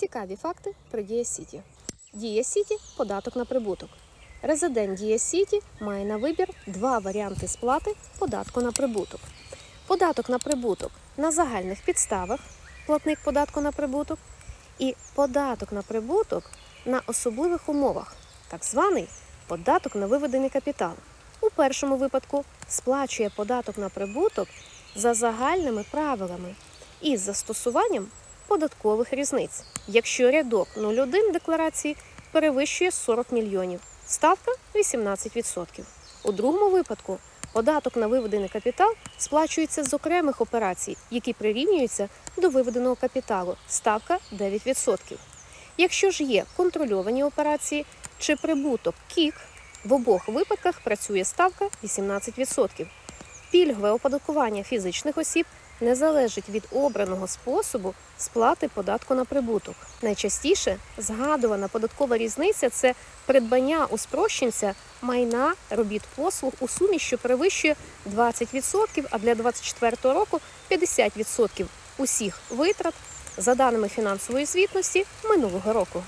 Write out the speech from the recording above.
Цікаві факти про Дія Сіті. Дія Сіті податок на прибуток. Резидент Дія Сіті має на вибір два варіанти сплати податку на прибуток. Податок на прибуток на загальних підставах, платник податку на прибуток, і податок на прибуток на особливих умовах, так званий податок на виведений капітал. У першому випадку сплачує податок на прибуток за загальними правилами із застосуванням податкових різниць, якщо рядок 01 декларації перевищує 40 мільйонів, ставка 18%. У другому випадку податок на виведений капітал сплачується з окремих операцій, які прирівнюються до виведеного капіталу, ставка 9%. Якщо ж є контрольовані операції чи прибуток КІК, в обох випадках працює ставка 18%. Пільгове оподаткування фізичних осіб не залежить від обраного способу сплати податку на прибуток. Найчастіше згадувана податкова різниця це придбання у спрощенця майна робіт послуг у сумі, що перевищує 20%, а для 2024 року 50% усіх витрат за даними фінансової звітності минулого року.